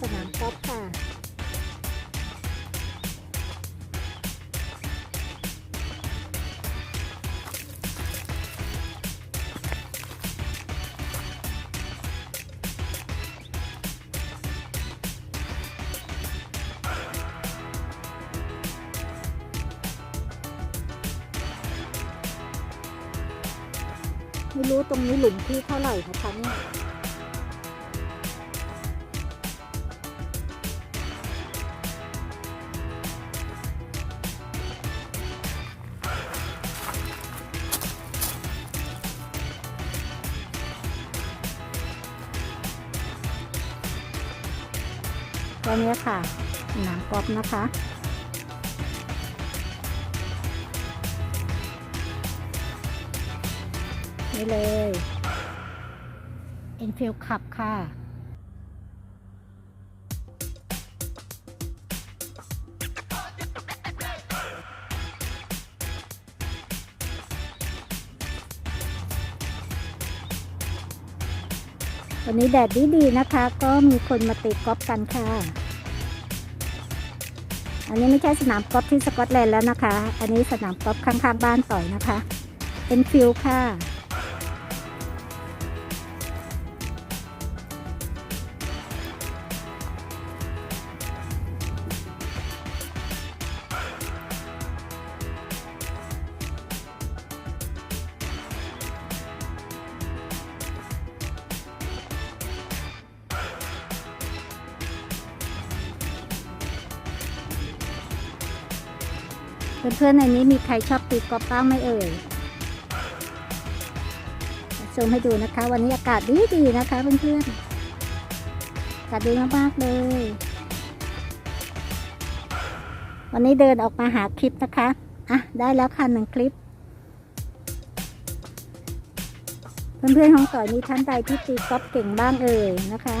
สนามกอล์ฟค่ะ ไม่รู้ตรงนี้หลุมที่เท่าไหร่นะคะเนี่ย ตัวนี้ค่ะสนามกรอล์ฟนะคะนี่เลย Enfield ขับค่ะ วันนี้แดดดีๆนะคะ ก็มีคนมาตีกอล์ฟกันค่ะ อันนี้ไม่ใช่สนามกอล์ฟที่สกอตแลนด์แล้วนะคะ อันนี้สนามกอล์ฟข้างๆบ้านต่อยนะคะ เป็นฟิลค่ะ เพื่อนๆในนี้มีใครชอบตีกอล์ฟบ้างไหมเอ่ยชมให้ดูนะคะ วันนี้อากาศดีดีนะคะเพื่อนๆอากาศดีมากๆเลย วันนี้เดินออกมาหาคลิปนะคะอะได้แล้วค่ะหนึ่งคลิป เพื่อนๆของต่อยมีท่านใดที่ตีกอล์ฟเก่งบ้างเอ่ยนะคะ